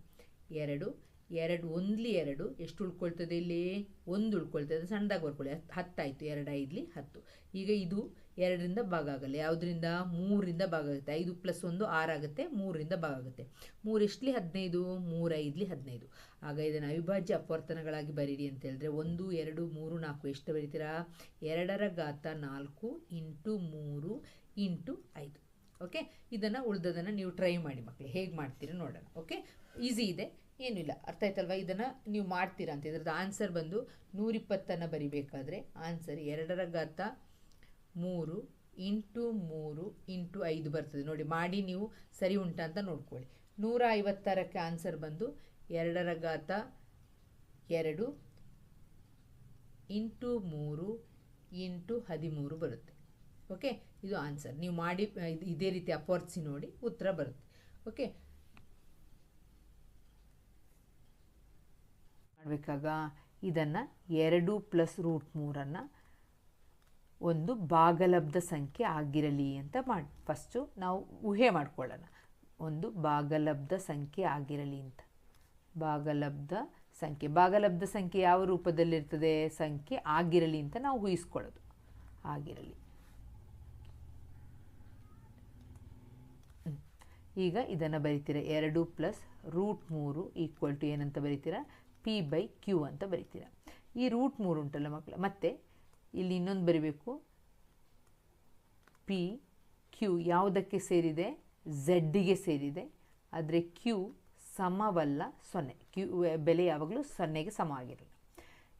ಎರಡು ಎರಡು, ಒಂದ್ಲಿ ಎರಡು, ಎಷ್ಟು ಉಳ್ಕೊಳ್ತದೆ ಇಲ್ಲಿ? ಒಂದು ಉಳ್ಕೊಳ್ತದೆ ಸಣ್ಣದಾಗಿ ಬರ್ಕೊಳ್ಳಿ. ಹತ್ತು, ಹತ್ತಾಯಿತು, ಎರಡು, ಐದ್ಲಿ ಹತ್ತು. ಈಗ ಇದು ಎರಡರಿಂದ ಭಾಗ ಆಗಲ್ಲ ಯಾವುದರಿಂದ? ಮೂರರಿಂದ ಭಾಗ ಆಗುತ್ತೆ. ಐದು ಪ್ಲಸ್ ಒಂದು ಆರಾಗುತ್ತೆ ಮೂರರಿಂದ ಭಾಗ ಆಗುತ್ತೆ. ಮೂರು ಎಷ್ಟಲಿ? ಹದಿನೈದು. ಮೂರೈದ್ಲಿ ಹದಿನೈದು. ಆಗ ಇದನ್ನು ಅವಿಭಾಜ್ಯ ಅಪವರ್ತನಗಳಾಗಿ ಬರೀರಿ ಅಂತ ಹೇಳಿದ್ರೆ, ಒಂದು, ಎರಡು, ಮೂರು, ನಾಲ್ಕು ಎಷ್ಟು ಬರೀತೀರಾ? ಎರಡರ ಘಾತ ನಾಲ್ಕು ಇಂಟು ಮೂರು ಇಂಟು ಐದು. ಓಕೆ? ಇದನ್ನು ಉಳ್ದದನ್ನು ನೀವು ಟ್ರೈ ಮಾಡಿ ಮಕ್ಕಳು. ಹೇಗೆ ಮಾಡ್ತೀರಾ ನೋಡೋಣ. ಓಕೆ? ಈಸಿ ಇದೆ. ಏನೂ ಇಲ್ಲ ಅರ್ಥ ಆಯ್ತಲ್ವಾ? ಇದನ್ನು ನೀವು ಮಾಡ್ತೀರಾ ಅಂತ. ಇದ್ರದ್ದು ಆನ್ಸರ್ ಬಂದು ನೂರಿಪ್ಪತ್ತನ್ನು ಬರಿಬೇಕಾದ್ರೆ ಆನ್ಸರ್ ಎರಡರ ಘಾತ ಮೂರು ಇಂಟು ಮೂರು ಇಂಟು ಐದು ಬರ್ತದೆ. ನೋಡಿ, ಮಾಡಿ ನೀವು ಸರಿ ಉಂಟಾ ಅಂತ ನೋಡ್ಕೊಳ್ಳಿ. ನೂರ ಐವತ್ತಾರಕ್ಕೆ ಆನ್ಸರ್ ಬಂದು ಎರಡರ ಘಾತ ಎರಡು ಇಂಟು ಮೂರು ಇಂಟು ಹದಿಮೂರು ಬರುತ್ತೆ. ಓಕೆ ಇದು ಆನ್ಸರ್ ನೀವು ಮಾಡಿ, ಇದು ರೀತಿ ಅಪವರ್ತಿಸಿ ನೋಡಿ ಉತ್ತರ ಬರುತ್ತೆ. ಓಕೆ ಮಾಡಬೇಕಾಗ ಇದನ್ನು ಎರಡು ಪ್ಲಸ್ ರೂಟ್ ಮೂರನ್ನು ಒಂದು ಭಾಗಲಬ್ಧ ಸಂಖ್ಯೆ ಆಗಿರಲಿ ಅಂತ ಮಾಡಿ ಫಸ್ಟು ನಾವು ಊಹೆ ಮಾಡ್ಕೊಳ್ಳೋಣ. ಒಂದು ಭಾಗಲಬ್ಧ ಸಂಖ್ಯೆ ಆಗಿರಲಿ ಅಂತ. ಭಾಗಲಬ್ಧ ಸಂಖ್ಯೆ ಭಾಗಲಬ್ಧ ಸಂಖ್ಯೆ ಯಾವ ರೂಪದಲ್ಲಿರ್ತದೆ? ಸಂಖ್ಯೆ ಆಗಿರಲಿ ಅಂತ ನಾವು ಊಹಿಸ್ಕೊಳ್ಳೋದು. ಆಗಿರಲಿ. ಈಗ ಇದನ್ನು ಬರಿತೀರ? ಎರಡು ಪ್ಲಸ್ ರೂಟ್ ಮೂರು ಈಕ್ವಲ್ ಟು ಏನಂತ ಬರಿತೀರ? ಪಿ ಬೈ ಕ್ಯೂ ಅಂತ ಬರಿತೀರ. ಈ ರೂಟ್ ಮೂರು ಉಂಟಲ್ಲ ಮಕ್ಕಳು ಮತ್ತೆ ಇಲ್ಲಿ ಇನ್ನೊಂದು ಬರಿಬೇಕು. ಪಿ ಕ್ಯೂ ಯಾವುದಕ್ಕೆ ಸೇರಿದೆ? ಝಡ್ಡಿಗೆ ಸೇರಿದೆ. ಆದರೆ ಕ್ಯೂ ಸಮವಲ್ಲ ಸೊನ್ನೆ. ಕ್ಯೂ ಬೆಲೆ ಯಾವಾಗಲೂ ಸೊನ್ನೆಗೆ ಸಮ ಆಗಿರಲ್ಲ.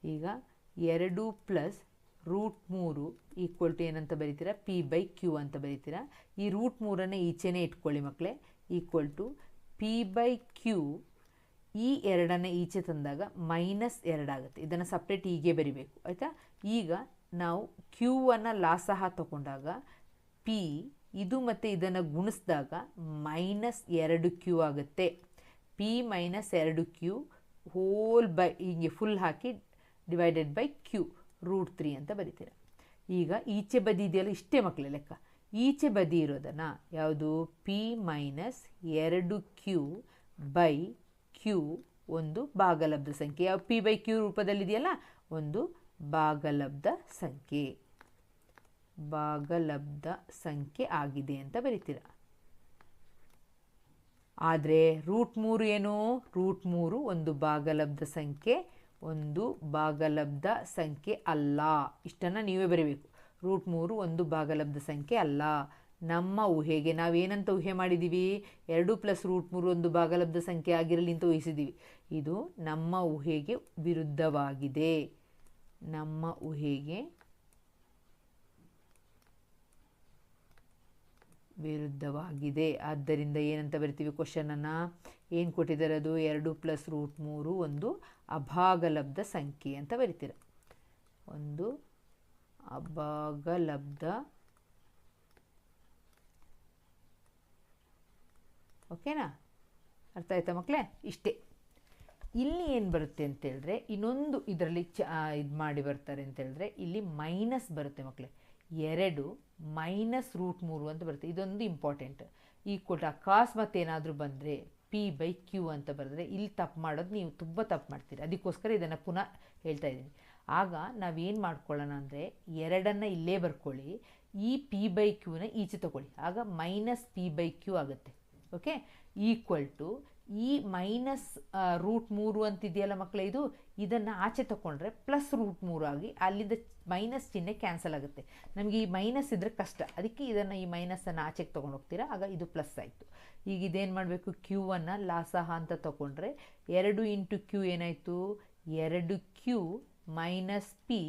ಈಗ ಎರಡು ಪ್ಲಸ್ ರೂಟ್ ಮೂರು ಈಕ್ವಲ್ ಟು ಏನಂತ ಬರಿತೀರಾ? ಪಿ ಬೈ ಕ್ಯೂ ಅಂತ ಬರಿತೀರಾ. ಈ ರೂಟ್ ಮೂರನ್ನು ಈಚೆನೇ ಇಟ್ಕೊಳ್ಳಿ ಮಕ್ಕಳೇ equal to P by Q ಈ ಎರಡನ್ನು ಈಚೆ ತಂದಾಗ ಮೈನಸ್ ಎರಡಾಗುತ್ತೆ ಇದನ್ನು ಸಪ್ರೇಟ್ ಹೀಗೆ ಬರಿಬೇಕು. ಆಯಿತಾ? ಈಗ ನಾವು ಕ್ಯೂವನ್ನು ಲಾಸಹ ತಗೊಂಡಾಗ ಪಿ ಇದು ಮತ್ತು ಇದನ್ನು ಗುಣಿಸಿದಾಗ ಮೈನಸ್ ಎರಡು ಕ್ಯೂ ಆಗುತ್ತೆ. ಪಿ ಮೈನಸ್ ಎರಡು ಕ್ಯೂ ಹೋಲ್ ಬೈ ಹೀಗೆ full hockey divided by Q root three ಅಂತ ಬರಿತೀರ. ಈಗ ಈಚೆ ಬದಿ ಇದೆಯಲ್ಲ ಇಷ್ಟೇ ಮಕ್ಕಳ ಲೆಕ್ಕ. ಈಚೆ ಬದಿ ಇರೋದನ್ನು ಯಾವುದು? ಪಿ ಮೈನಸ್ ಎರಡು ಕ್ಯೂ ಬೈ ಕ್ಯೂ ಒಂದು ಭಾಗಲಬ್ಧ ಸಂಖ್ಯೆ. ಪಿ ಬೈ ಕ್ಯೂ ರೂಪದಲ್ಲಿದೆಯಲ್ಲ? ಒಂದು ಭಾಗಲಬ್ಧ ಸಂಖ್ಯೆ. ಭಾಗಲಬ್ಧ ಸಂಖ್ಯೆ ಆಗಿದೆ ಅಂತ ಬರಿತೀರ? ಆದರೆ ರೂಟ್ ಮೂರು ಏನು? ರೂಟ್ ಮೂರು ಒಂದು ಭಾಗಲಬ್ಧ ಸಂಖ್ಯೆ, ಒಂದು ಭಾಗಲಬ್ಧ ಸಂಖ್ಯೆ ಅಲ್ಲ. ಇಷ್ಟನ್ನು ನೀವೇ ಬರೀಬೇಕು. ರೂಟ್ ಮೂರು ಒಂದು ಭಾಗಲಬ್ಧ ಸಂಖ್ಯೆ ಅಲ್ಲ. ನಮ್ಮ ಊಹೆಗೆ ನಾವೇನಂತ ಊಹೆ ಮಾಡಿದ್ದೀವಿ ಎರಡು ಪ್ಲಸ್ ರೂಟ್ ಮೂರು ಒಂದು ಭಾಗಲಬ್ಧ ಸಂಖ್ಯೆ ಆಗಿರಲಿ ಅಂತ ಊಹಿಸಿದ್ದೀವಿ ಇದು ನಮ್ಮ ಊಹೆಗೆ ವಿರುದ್ಧವಾಗಿದೆ. ನಮ್ಮ ಊಹೆಗೆ ವಿರುದ್ಧವಾಗಿದೆ. ಆದ್ದರಿಂದ ಏನಂತ ಬರಿತೀವಿ ಕ್ವಶನನ್ನು ಏನು ಕೊಟ್ಟಿದ್ದಾರೆ ಅದು? ಎರಡು ಪ್ಲಸ್ ರೂಟ್ ಮೂರು ಒಂದು ಅಭಾಗಲಬ್ಧ ಸಂಖ್ಯೆ ಅಂತ ಬರಿತೀರ. ಒಂದು ಅಭಾಗಲಬ್ಧ ಓಕೆನಾ? ಅರ್ಥ ಆಯ್ತಾ ಮಕ್ಕಳೇ? ಇಷ್ಟೇ. ಇಲ್ಲಿ ಏನು ಬರುತ್ತೆ ಅಂತೇಳಿದ್ರೆ, ಇನ್ನೊಂದು ಇದರಲ್ಲಿ ಚ ಇದು ಮಾಡಿ ಬರ್ತಾರೆ ಅಂತೇಳಿದ್ರೆ, ಇಲ್ಲಿ ಮೈನಸ್ ಬರುತ್ತೆ ಮಕ್ಕಳೇ. ಎರಡು ಮೈನಸ್ ರೂಟ್ ಮೂರು ಅಂತ ಬರುತ್ತೆ. ಇದೊಂದು ಇಂಪಾರ್ಟೆಂಟ್ ಈ ಕೊಟ್ಟ ಅಕಸ್ಮಾತ್ ಏನಾದರೂ ಬಂದರೆ ಪಿ ಬೈ ಕ್ಯೂ ಅಂತ ಬರೆದ್ರೆ, ಇಲ್ಲಿ ತಪ್ಪು ಮಾಡೋದು ನೀವು ತುಂಬ ತಪ್ಪು ಮಾಡ್ತೀರಿ. ಅದಕ್ಕೋಸ್ಕರ ಇದನ್ನು ಪುನಃ ಹೇಳ್ತಾ ಇದ್ದೀನಿ. ಆಗ ನಾವೇನು ಮಾಡ್ಕೊಳ್ಳೋಣ ಅಂದರೆ, ಎರಡನ್ನು ಇಲ್ಲೇ ಬರ್ಕೊಳ್ಳಿ. ಈ ಪಿ ಬೈ ಕ್ಯೂನ ಈಚೆ ತಗೊಳ್ಳಿ. ಆಗ ಮೈನಸ್ ಪಿ ಬೈ ಕ್ಯೂ ಆಗುತ್ತೆ. ಓಕೆ? ಈಕ್ವಲ್ ಟು ಈ ಮೈನಸ್ ರೂಟ್ ಮೂರು ಅಂತಿದೆಯಲ್ಲ ಮಕ್ಕಳೇ ಇದು, ಇದನ್ನು ಆಚೆ ತಗೊಂಡ್ರೆ ಪ್ಲಸ್ ರೂಟ್ ಮೂರು ಆಗಿ ಅಲ್ಲಿಂದ ಮೈನಸ್ ಚಿಹ್ನೆ ಕ್ಯಾನ್ಸಲ್ ಆಗುತ್ತೆ. ನಮಗೆ ಈ ಮೈನಸ್ ಇದ್ದರೆ ಕಷ್ಟ. ಅದಕ್ಕೆ ಇದನ್ನು ಈ ಮೈನಸನ್ನು ಆಚೆಗೆ ತೊಗೊಂಡು ಹೋಗ್ತೀರಾ? ಆಗ ಇದು ಪ್ಲಸ್ ಆಯಿತು. ಈಗ ಇದೇನು ಮಾಡಬೇಕು? ಕ್ಯೂವನ್ನು ಲಾಸಹ ಅಂತ ತಗೊಂಡ್ರೆ ಎರಡು ಇಂಟು ಕ್ಯೂ ಏನಾಯಿತು? ಎರಡು Q minus P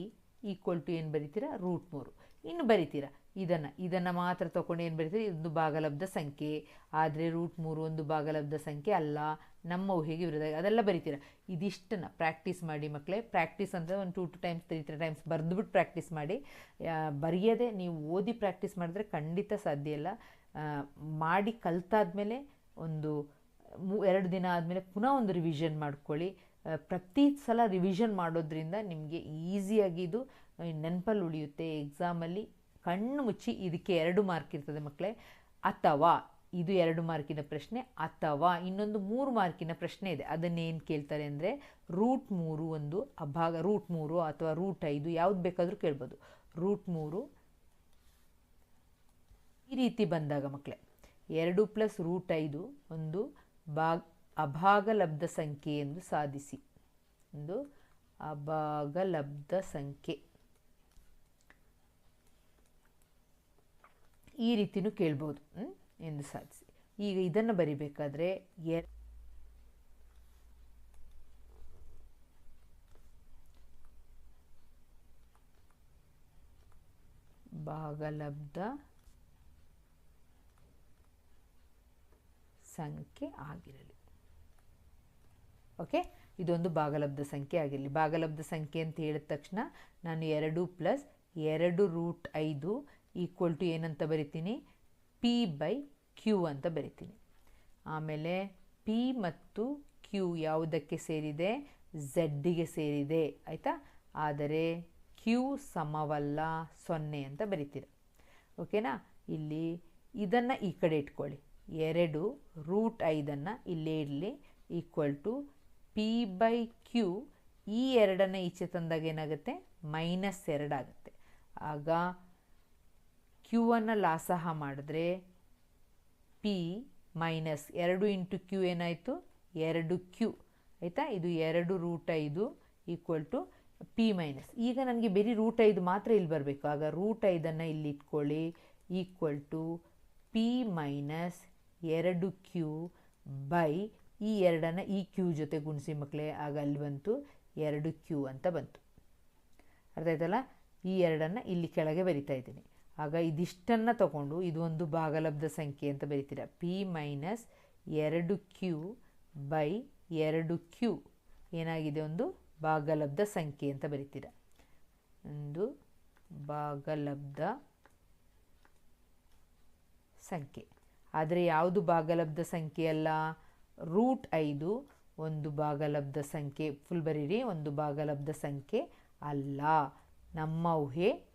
equal to ಏನು ಬರಿತೀರಾ? ರೂಟ್ ಮೂರು. ಇನ್ನು ಬರಿತೀರಾ? ಇದನ್ನು ಇದನ್ನು ಮಾತ್ರ ತೊಗೊಂಡು ಏನು ಬರೀತೀರಿ? ಒಂದು ಭಾಗಲಬ್ಧ ಸಂಖ್ಯೆ. ಆದರೆ ರೂಟ್ ಮೂರು ಒಂದು ಭಾಗಲಬ್ಧ ಸಂಖ್ಯೆ ಅಲ್ಲ. ನಮ್ಮ ಊಹೆಗೆ ಬರೋದಾಗ ಅದೆಲ್ಲ ಬರಿತೀರ? ಇದಿಷ್ಟನ್ನು ಪ್ರಾಕ್ಟೀಸ್ ಮಾಡಿ ಮಕ್ಕಳೇ ಪ್ರಾಕ್ಟೀಸ್ ಅಂದರೆ ಒಂದು two two times three three times ಬರೆದ್ಬಿಟ್ಟು practice ಮಾಡಿ. ಬರೆಯದೆ ನೀವು ಓದಿ ಪ್ರಾಕ್ಟೀಸ್ ಮಾಡಿದ್ರೆ ಖಂಡಿತ ಸಾಧ್ಯ ಇಲ್ಲ. ಮಾಡಿ ಕಲ್ತಾದ್ಮೇಲೆ ಒಂದು ಮೂ, ಎರಡು ದಿನ ಆದಮೇಲೆ ಪುನಃ ಒಂದು ರಿವಿಷನ್ ಮಾಡ್ಕೊಳ್ಳಿ. ಪ್ರತಿ ಸಲ ರಿವಿಷನ್ ಮಾಡೋದ್ರಿಂದ ನಿಮಗೆ ಈಸಿಯಾಗಿ ಇದು ನೆನಪಲ್ಲಿ ಉಳಿಯುತ್ತೆ. ಎಕ್ಸಾಮಲ್ಲಿ ಕಣ್ಣು ಮುಚ್ಚಿ ಇದಕ್ಕೆ ಎರಡು ಮಾರ್ಕ್ ಇರ್ತದೆ ಮಕ್ಕಳೇ. ಅಥವಾ ಇದು ಎರಡು ಮಾರ್ಕಿನ ಪ್ರಶ್ನೆ, ಅಥವಾ ಇನ್ನೊಂದು ಮೂರು ಮಾರ್ಕಿನ ಪ್ರಶ್ನೆ ಇದೆ. ಅದನ್ನೇನು ಕೇಳ್ತಾರೆ ಅಂದರೆ, ರೂಟ್ ಮೂರು ಒಂದು ಅಭಾಗ, ರೂಟ್ ಮೂರು ಅಥವಾ ರೂಟ್ ಐದು ಯಾವ್ದು ಬೇಕಾದರೂ ಕೇಳ್ಬೋದು. ರೂಟ್ ಮೂರು ಈ ರೀತಿ ಬಂದಾಗ ಮಕ್ಕಳೇ, ಎರಡು ಪ್ಲಸ್ ರೂಟ್ ಐದು ಒಂದು ಭಾಗ ಅಭಾಗಲಬ್ಧ ಸಂಖ್ಯೆ ಎಂದು ಸಾಧಿಸಿ. ಒಂದು ಅಭಾಗಲಬ್ಧ ಸಂಖ್ಯೆ. ಈ ರೀತಿಯೂ ಕೇಳ್ಬೋದು? ಎಂದು ಸಾಧಿಸಿ. ಈಗ ಇದನ್ನು ಬರಿಬೇಕಾದ್ರೆ ಎ ಭಾಗಲಬ್ಧ ಸಂಖ್ಯೆ ಆಗಿರಲಿ. ಓಕೆ? ಇದೊಂದು ಭಾಗಲಬ್ಧ ಸಂಖ್ಯೆ ಆಗಿರಲಿ. ಭಾಗಲಬ್ಧ ಸಂಖ್ಯೆ ಅಂತ ಹೇಳಿದ ತಕ್ಷಣ ನಾನು ಎರಡು ಪ್ಲಸ್ ಎರಡು ರೂಟ್ ಐದು ಈಕ್ವಲ್ ಟು ಏನಂತ ಬರಿತೀನಿ? ಪಿ ಬೈ ಕ್ಯೂ ಅಂತ ಬರಿತೀನಿ. ಆಮೇಲೆ ಪಿ ಮತ್ತು ಕ್ಯೂ ಯಾವುದಕ್ಕೆ ಸೇರಿದೆ? ಝಡ್ಡಿಗೆ ಸೇರಿದೆ. ಆಯಿತಾ? ಆದರೆ ಕ್ಯೂ ಸಮವಲ್ಲ, ಸೊನ್ನೆ ಅಂತ ಬರಿತೀರ. ಓಕೆನಾ? ಇಲ್ಲಿ ಇದನ್ನು ಈ ಕಡೆ ಇಟ್ಕೊಳ್ಳಿ. ಎರಡು ರೂಟ್ ಐದನ್ನು ಇಲ್ಲೇ ಇರಲಿ. Equal to P by Q ಈ ಎರಡನ್ನು ಈಚೆ ತಂದಾಗ ಏನಾಗುತ್ತೆ? ಮೈನಸ್ ಎರಡಾಗುತ್ತೆ ಆಗ ಕ್ಯೂ ಅನ್ನು ಲಾಸಹ ಮಾಡಿದ್ರೆ ಪಿ ಮೈನಸ್ ಎರಡು ಇಂಟು ಕ್ಯೂ ಏನಾಯಿತು? ಎರಡು ಕ್ಯೂ ಆಯಿತಾ? ಇದು ಎರಡು ರೂಟ್ ಐದು ಈಕ್ವಲ್ ಟು ಪಿ ಮೈನಸ್ ಈಗ ನನಗೆ ಬರೀ ರೂಟ್ ಐದು ಮಾತ್ರ ಇಲ್ಲಿ ಬರಬೇಕು. ಆಗ ರೂಟ್ ಐದನ್ನು ಇಲ್ಲಿ ಇಟ್ಕೊಳ್ಳಿ. ಈಕ್ವಲ್ ಟು ಪಿ ಮೈನಸ್ ಎರಡು ಕ್ಯೂ ಬೈ ಈ ಎರಡನ್ನು ಈ ಕ್ಯೂ ಜೊತೆ ಗುಣಿಸಿ ಮಕ್ಕಳೇ ಆಗ ಅಲ್ಲಿ ಬಂತು ಎರಡು ಕ್ಯೂ ಅಂತ ಬಂತು. ಅರ್ಥ ಆಯ್ತಲ್ಲ? ಈ ಎರಡನ್ನು ಇಲ್ಲಿ ಕೆಳಗೆ ಬರಿತಾ ಇದ್ದೀನಿ. ಆಗ ಇದಿಷ್ಟನ್ನು ತಗೊಂಡು ಇದು ಒಂದು ಭಾಗಲಬ್ಧ ಸಂಖ್ಯೆ ಅಂತ ಬರೀತೀರ. ಪಿ ಮೈನಸ್ ಎರಡು ಕ್ಯೂ ಬೈ ಎರಡು ಕ್ಯೂ ಏನಾಗಿದೆ ಒಂದು? ಭಾಗಲಬ್ಧ ಸಂಖ್ಯೆ ಅಂತ ಬರಿತೀರ. ಒಂದು ಭಾಗಲಬ್ಧ ಸಂಖ್ಯೆ. ಆದರೆ ಯಾವುದು ಭಾಗಲಬ್ಧ ಸಂಖ್ಯೆ ಅಲ್ಲ? ರೂಟ್ ಐದು ಒಂದು ಭಾಗಲಬ್ಧ ಸಂಖ್ಯೆ. ಫುಲ್ ಬರೀರಿ, ಒಂದು ಭಾಗಲಬ್ಧ ಸಂಖ್ಯೆ ಅಲ್ಲ. ನಮ್ಮ ಊಹೆ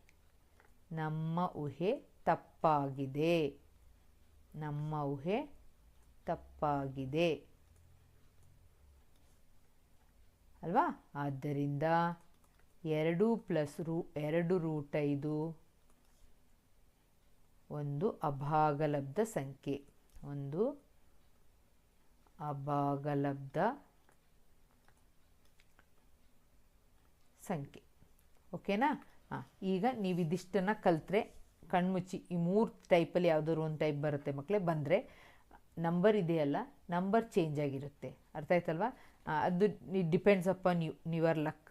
ನಮ್ಮ ಊಹೆ ತಪ್ಪಾಗಿದೆ. ನಮ್ಮ ಊಹೆ ತಪ್ಪಾಗಿದೆ. ಅಲ್ವಾ? ಆದ್ದರಿಂದ ಎರಡು ಪ್ಲಸ್ ರೂ, ಎರಡು ರೂಟ್ ಐದು ಒಂದು ಅಭಾಗಲಬ್ಧ ಸಂಖ್ಯೆ. ಒಂದು ಅಭಾಗಲಬ್ಧ ಸಂಖ್ಯೆ. ಓಕೆನಾ? ಈಗ ನೀವು ಇದಿಷ್ಟನ್ನು ಕಲಿತ್ರೆ ಕಣ್ಮುಚ್ಚಿ, ಈ ಮೂರು ಟೈಪಲ್ಲಿ ಯಾವುದಾದ್ರು ಒಂದು ಟೈಪ್ ಬರುತ್ತೆ ಮಕ್ಕಳೇ ಬಂದರೆ ನಂಬರ್ ಇದೆಯಲ್ಲ ನಂಬರ್ ಚೇಂಜ್ ಆಗಿರುತ್ತೆ. ಅರ್ಥ ಆಯ್ತಲ್ವಾ? ಅದು depends upon you your luck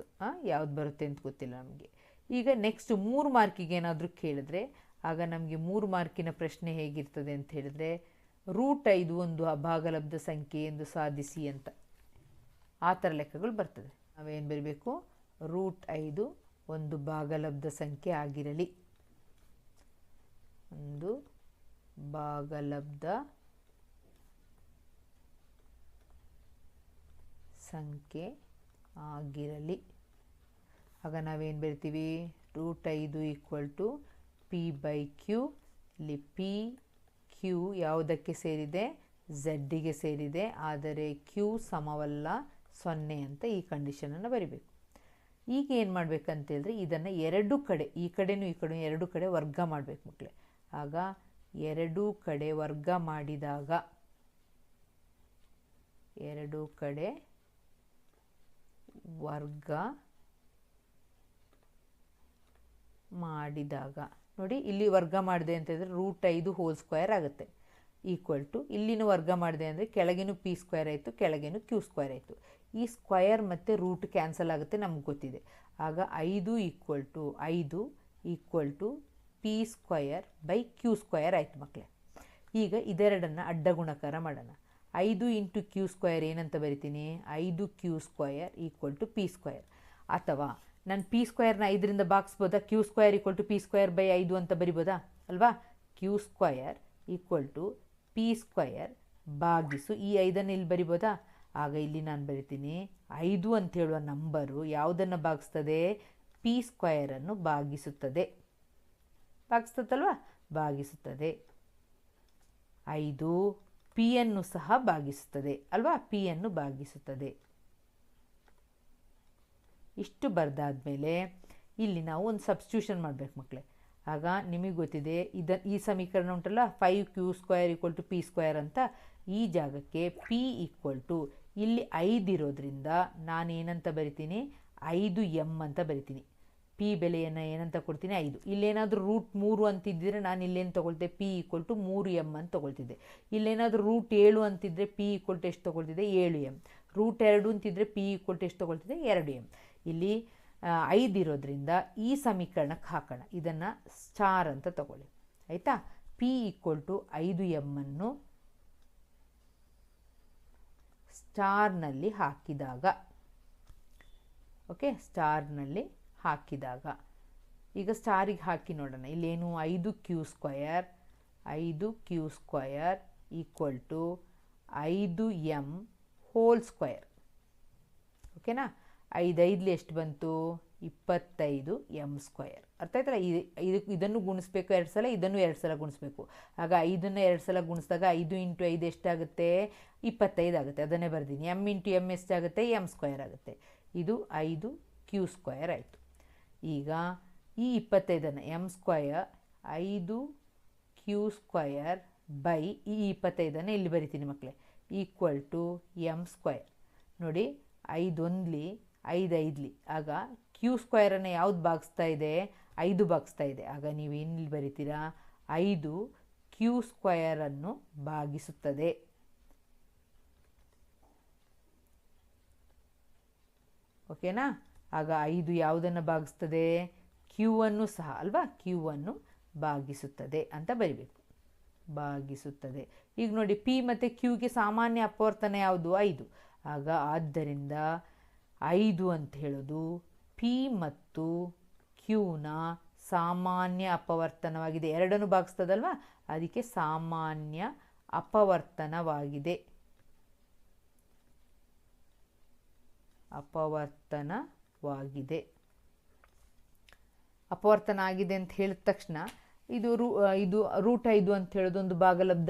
ಯಾವ್ದು ಬರುತ್ತೆ ಅಂತ ಗೊತ್ತಿಲ್ಲ ನಮಗೆ. ಈಗ ನೆಕ್ಸ್ಟ್ ಮೂರು ಮಾರ್ಕಿಗೆ ಏನಾದರೂ ಕೇಳಿದ್ರೆ, ಆಗ ನಮಗೆ ಮೂರು ಮಾರ್ಕಿನ ಪ್ರಶ್ನೆ ಹೇಗಿರ್ತದೆ ಅಂತ ಹೇಳಿದ್ರೆ ರೂಟ್ ಐದು ಒಂದು ಅಭಾಗಲಬ್ಧ ಸಂಖ್ಯೆ ಎಂದು ಸಾಧಿಸಿ ಅಂತ. ಆ ಥರ ಲೆಕ್ಕಗಳು ಬರ್ತದೆ. ನಾವೇನು ಬರಬೇಕು? ರೂಟ್ ಐದು ಒಂದು ಭಾಗಲಬ್ಧ ಸಂಖ್ಯೆ ಆಗಿರಲಿ. ಒಂದು ಭಾಗಲಬ್ಧ ಸಂಖ್ಯೆ ಆಗಿರಲಿ. ಆಗ ನಾವೇನು ಬರಿತೀವಿ? ರೂಟ್ ಐದು equal to P by Q. ಇಲ್ಲಿ ಪಿ ಕ್ಯೂ ಯಾವುದಕ್ಕೆ ಸೇರಿದೆ? ಝಡ್ಡಿಗೆ ಸೇರಿದೆ. ಆದರೆ ಕ್ಯೂ ಸಮವಲ್ಲ ಸೊನ್ನೆ ಅಂತ ಈ ಕಂಡೀಷನನ್ನು ಬರಿಬೇಕು. ಈಗ ಏನು ಮಾಡ್ಬೇಕಂತೇಳಿದ್ರೆ ಇದನ್ನು ಎರಡು ಕಡೆ, ಈ ಕಡೆನೂ ಈ ಕಡೆ ಎರಡು ಕಡೆ ವರ್ಗ ಮಾಡಬೇಕು ಮಕ್ಕಳೇ ಆಗ ಎರಡೂ ಕಡೆ ವರ್ಗ ಮಾಡಿದಾಗ, ಎರಡು ಕಡೆ ವರ್ಗ ಮಾಡಿದಾಗ, ನೋಡಿ ಇಲ್ಲಿ ವರ್ಗ ಮಾಡಿದೆ ಅಂತ ಹೇಳಿದ್ರೆ ರೂಟ್ ಐದು ಹೋಲ್ ಸ್ಕ್ವೇರ್ ಆಗುತ್ತೆ. ಈಕ್ವಲ್ ಟು ಇಲ್ಲಿನೂ ವರ್ಗ ಮಾಡಿದೆ ಅಂದರೆ ಕೆಳಗಿನೂ ಪಿ ಸ್ಕ್ವೇರ್ ಆಯಿತು, ಕೆಳಗಿನೂ ಕ್ಯೂ ಸ್ಕ್ವೇರ್ ಆಯಿತು. ಈ ಸ್ಕ್ವಯರ್ ಮತ್ತು ರೂಟ್ ಕ್ಯಾನ್ಸಲ್ ಆಗುತ್ತೆ ನಮ್ಗೆ ಗೊತ್ತಿದೆ. ಆಗ ಐದು ಈಕ್ವಲ್ ಟು ಐದು equal to P square by Q square ಆಯಿತು ಮಕ್ಕಳೇ ಈಗ ಇದೆರಡನ್ನು ಅಡ್ಡ ಗುಣಕಾರ ಮಾಡೋಣ. ಐದು ಇಂಟು ಕ್ಯೂ ಸ್ಕ್ವಯರ್ ಏನಂತ ಬರಿತೀನಿ? ಐದು Q square equal to P square ಅಥವಾ ನಾನು ಪಿ ಸ್ಕ್ವಯರ್ನ ಐದರಿಂದ ಬಾಗಿಸ್ಬೋದಾ Q square equal to P square by ಐದು ಅಂತ ಬರಿಬೋದಾ? ಅಲ್ವಾ? Q square equal to P square ಬಾಗಿಸು ಈ ಐದನ್ನು ಇಲ್ಲಿ ಬರಿಬೋದಾ? ಆಗ ಇಲ್ಲಿ ನಾನು ಬರಿತೀನಿ. ಐದು ಅಂತ ಹೇಳುವ ನಂಬರು ಯಾವುದನ್ನು ಭಾಗಿಸ್ತದೆ? ಪಿ ಸ್ಕ್ವಯರನ್ನು ಭಾಗಿಸುತ್ತದೆ. ಭಾಗಿಸ್ತದಲ್ವಾ ಭಾಗಿಸುತ್ತದೆ. ಐದು ಪಿಯನ್ನು ಸಹ ಭಾಗಿಸುತ್ತದೆ. ಅಲ್ವಾ? ಪಿಯನ್ನು ಭಾಗಿಸುತ್ತದೆ. ಇಷ್ಟು ಬರೆದಾದ್ಮೇಲೆ ಇಲ್ಲಿ ನಾವು ಒಂದು ಸಬ್ಸ್ಟ್ಯೂಷನ್ ಮಾಡಬೇಕು ಮಕ್ಕಳೇ ಆಗ ನಿಮಗೆ ಗೊತ್ತಿದೆ, ಇದ ಈ ಸಮೀಕರಣ ಉಂಟಲ್ಲ? Five Q square equal to P square ಅಂತ. ಈ ಜಾಗಕ್ಕೆ ಪಿ ಈಕ್ವಲ್ ಟು ಇಲ್ಲಿ ಐದು ಇರೋದ್ರಿಂದ ನಾನು ಏನಂತ ಬರಿತೀನಿ? ಐದು ಎಂ ಅಂತ ಬರಿತೀನಿ. ಪಿ ಬೆಲೆಯನ್ನು ಏನಂತ ಕೊಡ್ತೀನಿ? ಐದು. ಇಲ್ಲೇನಾದರೂ ರೂಟ್ ಮೂರು ಅಂತಿದ್ದರೆ ನಾನು ಇಲ್ಲೇನು ತೊಗೊಳ್ತೆ? ಪಿ ಈಕ್ವಲ್ ಟು ಮೂರು ಎಂ ಅಂತ ತೊಗೊಳ್ತಿದ್ದೆ. ಇಲ್ಲೇನಾದರೂ ರೂಟ್ ಏಳು ಅಂತಿದ್ದರೆ ಪಿ ಈಕ್ವಲ್ ಟು ಎಷ್ಟು ತೊಗೊಳ್ತಿದ್ದೆ? ಏಳು ಎಂ ರೂಟ್ ಎರಡು ಅಂತಿದ್ದರೆ ಪಿ ಈಕ್ವಲ್ ಟು ಎಷ್ಟು ತೊಗೊಳ್ತಿದ್ದೆ? ಎರಡು ಎಂ ಇಲ್ಲಿ ಐದು ಇರೋದ್ರಿಂದ ಈ ಸಮೀಕರಣಕ್ಕೆ ಹಾಕೋಣ. ಇದನ್ನು ಸ್ಟಾರ್ ಅಂತ ತಗೊಳ್ಳಿ. ಆಯಿತಾ? ಪಿ ಈಕ್ವಲ್ ಟು ಐದು ಎಮ್ಮನ್ನು ಸ್ಟಾರ್ನಲ್ಲಿ ಹಾಕಿದಾಗ. ಓಕೆ, ಸ್ಟಾರ್ನಲ್ಲಿ ಹಾಕಿದಾಗ. ಈಗ ಸ್ಟಾರಿಗೆ ಹಾಕಿ ನೋಡೋಣ. ಇಲ್ಲೇನು ಐದು ಕ್ಯೂ ಸ್ಕ್ವಯರ್ ಐದು ಕ್ಯೂ ಸ್ಕ್ವಯರ್ ಈಕ್ವಲ್ ಟು ಐದು ಎಂ ಹೋಲ್ ಸ್ಕ್ವಯರ್ ಓಕೆನಾ? ಐದೈದಲಿ ಎಷ್ಟು ಬಂತು? ಇಪ್ಪತ್ತೈದು ಎಂ ಸ್ಕ್ವಯರ್ ಅರ್ಥ ಆಯ್ತಲ್ಲ? ಇದು, ಇದನ್ನು ಗುಣಿಸ್ಬೇಕು, ಎರಡು ಸಲ, ಇದನ್ನು ಎರಡು ಸಲ ಗುಣಿಸ್ಬೇಕು. ಆಗ ಐದನ್ನು ಎರಡು ಸಲ ಗುಣಿಸಿದಾಗ ಐದು ಇಂಟು ಐದು ಎಷ್ಟಾಗುತ್ತೆ? ಇಪ್ಪತ್ತೈದು ಆಗುತ್ತೆ. ಅದನ್ನೇ ಬರ್ತೀನಿ ಎಂ ಇಂಟು ಎಂ ಎಷ್ಟಾಗುತ್ತೆ? ಎಂ ಸ್ಕ್ವಯರ್ ಆಗುತ್ತೆ. ಇದು ಐದು ಕ್ಯೂ ಸ್ಕ್ವಯರ್ ಆಯಿತು. ಈಗ ಈ ಇಪ್ಪತ್ತೈದನ್ನು ಎಂ ಸ್ಕ್ವಯರ್ ಐದು ಕ್ಯೂ ಸ್ಕ್ವಯರ್ ಬೈ ಈ ಇಪ್ಪತ್ತೈದನ್ನು ಇಲ್ಲಿ ಬರಿತೀನಿ ಮಕ್ಕಳೇ. ಈಕ್ವಲ್ ಟು ಎಂ ಸ್ಕ್ವಯರ್ ನೋಡಿ, ಐದೊಂದ್ಲಿ ಐದು ಆಗ ಕ್ಯೂ ಸ್ಕ್ವೇರನ್ನು ಯಾವ್ದು ಭಾಗಿಸ್ತಾ ಇದೆ? ಐದು ಭಾಗಿಸ್ತಾ ಇದೆ. ಆಗ ನೀವು ಏನಿಲ್ಲಿ ಬರಿತೀರಾ? ಐದು ಕ್ಯೂ ಸ್ಕ್ವಯರನ್ನು ಭಾಗಿಸುತ್ತದೆ. ಓಕೆನಾ? ಆಗ ಐದು ಯಾವುದನ್ನು ಭಾಗಿಸ್ತದೆ? ಕ್ಯೂ ಅನ್ನು ಸಹ ಅಲ್ವಾ? ಕ್ಯೂ ಅನ್ನು ಭಾಗಿಸುತ್ತದೆ ಅಂತ ಬರಿಬೇಕು. ಭಾಗಿಸುತ್ತದೆ. ಈಗ ನೋಡಿ ಪಿ ಮತ್ತು ಕ್ಯೂಗೆ ಸಾಮಾನ್ಯ ಅಪವರ್ತನ ಯಾವುದು? ಐದು. ಆಗ ಆದ್ದರಿಂದ ಐದು ಅಂತ ಹೇಳೋದು ಪಿ ಮತ್ತು ಕ್ಯೂನ ಸಾಮಾನ್ಯ ಅಪವರ್ತನವಾಗಿದೆ. ಎರಡನ್ನು ಭಾಗಿಸ್ತದಲ್ವ? ಅದಕ್ಕೆ ಸಾಮಾನ್ಯ ಅಪವರ್ತನವಾಗಿದೆ. ಅಪವರ್ತನವಾಗಿದೆ. ಅಪವರ್ತನ ಆಗಿದೆ ಅಂತ ಹೇಳಿದ ತಕ್ಷಣ ಇದು ರೂ ಇದು ರೂಟ್ ಐದು ಅಂತ ಹೇಳೋದೊಂದು ಭಾಗಲಬ್ಧ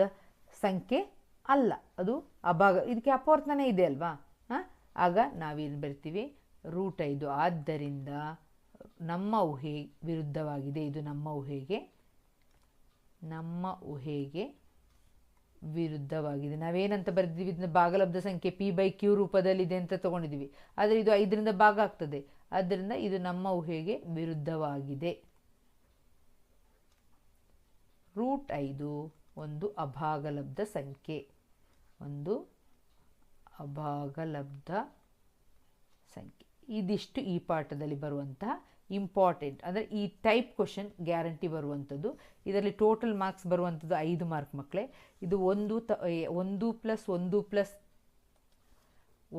ಸಂಖ್ಯೆ ಅಲ್ಲ. ಅದು ಅಭಾಗ, ಇದಕ್ಕೆ ಅಪವರ್ತನ ಇದೆ ಅಲ್ವಾ? ಹಾಂ ಆಗ ನಾವೇನು ಬರ್ತೀವಿ ರೂಟ್ ಐದು. ಆದ್ದರಿಂದ ನಮ್ಮ ಊಹೆ ವಿರುದ್ಧವಾಗಿದೆ. ಇದು ನಮ್ಮ ಊಹೆಗೆ ನಮ್ಮ ಊಹೆಗೆ ವಿರುದ್ಧವಾಗಿದೆ. ನಾವೇನಂತ ಬರೆದಿದ್ದೀವಿ? ಇದನ್ನ ಭಾಗಲಬ್ಧ ಸಂಖ್ಯೆ ಪಿ ಬೈ ಕ್ಯೂ ರೂಪದಲ್ಲಿದೆ ಅಂತ ತೊಗೊಂಡಿದ್ದೀವಿ. ಆದರೆ ಇದು ಐದರಿಂದ ಭಾಗ ಆಗ್ತದೆ. ಆದ್ದರಿಂದ ಇದು ನಮ್ಮ ಊಹೆಗೆ ವಿರುದ್ಧವಾಗಿದೆ. ರೂಟ್ ಐದು, ಒಂದು ಅಭಾಗಲಬ್ಧ ಸಂಖ್ಯೆ. ಒಂದು ಅಭಾಗಲಬ್ಧ ಸಂಖ್ಯೆ. ಇದಿಷ್ಟು ಈ ಪಾಠದಲ್ಲಿ ಬರುವಂಥ ಇಂಪಾರ್ಟೆಂಟ್ ಅಂದರೆ ಈ ಟೈಪ್ ಕ್ವಶನ್ ಗ್ಯಾರಂಟಿ ಬರುವಂಥದ್ದು. ಇದರಲ್ಲಿ ಟೋಟಲ್ ಮಾರ್ಕ್ಸ್ ಬರುವಂಥದ್ದು ಐದು ಮಾರ್ಕ್ ಮಕ್ಕಳೇ ಇದು ಒಂದು ತ ಒಂದು ಪ್ಲಸ್ ಒಂದು ಪ್ಲಸ್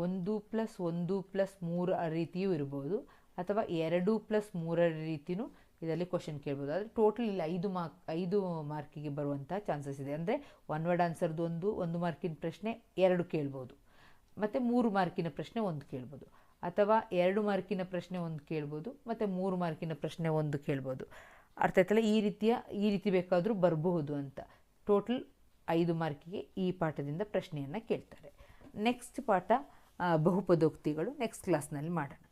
ಒಂದು ಪ್ಲಸ್ ಒಂದು ಪ್ಲಸ್ ಮೂರರ ರೀತಿಯೂ ಇರ್ಬೋದು. ಅಥವಾ ಎರಡು ಪ್ಲಸ್ ಮೂರರ ರೀತಿಯೂ ಇದರಲ್ಲಿ ಕ್ವಶನ್ ಕೇಳ್ಬೋದು. ಆದರೆ ಟೋಟಲ್ ಇಲ್ಲಿ ಐದು ಮಾರ್ಕ್ ಐದು ಮಾರ್ಕಿಗೆ ಬರುವಂಥ ಚಾನ್ಸಸ್ ಇದೆ. ಅಂದರೆ ಒನ್ ವರ್ಡ್ ಆನ್ಸರ್ದು ಒಂದು ಒಂದು ಮಾರ್ಕಿನ ಪ್ರಶ್ನೆ ಎರಡು ಕೇಳ್ಬೋದು. ಮತ್ತು ಮೂರು ಮಾರ್ಕಿನ ಪ್ರಶ್ನೆ ಒಂದು ಕೇಳ್ಬೋದು. ಅಥವಾ ಎರಡು ಮಾರ್ಕಿನ ಪ್ರಶ್ನೆ ಒಂದು ಕೇಳ್ಬೋದು, ಮತ್ತು ಮೂರು ಮಾರ್ಕಿನ ಪ್ರಶ್ನೆ ಒಂದು ಕೇಳ್ಬೋದು. ಅರ್ಥ ಆಯ್ತಲ್ಲ? ಈ ರೀತಿಯ, ಈ ರೀತಿ ಬೇಕಾದರೂ ಬರಬಹುದು ಅಂತ. ಟೋಟಲ್ ಐದು ಮಾರ್ಕಿಗೆ ಈ ಪಾಠದಿಂದ ಪ್ರಶ್ನೆಯನ್ನು ಕೇಳ್ತಾರೆ. ನೆಕ್ಸ್ಟ್ ಪಾಠ ಬಹುಪದೋಕ್ತಿಗಳು ನೆಕ್ಸ್ಟ್ ಕ್ಲಾಸ್ನಲ್ಲಿ ಮಾಡೋಣ.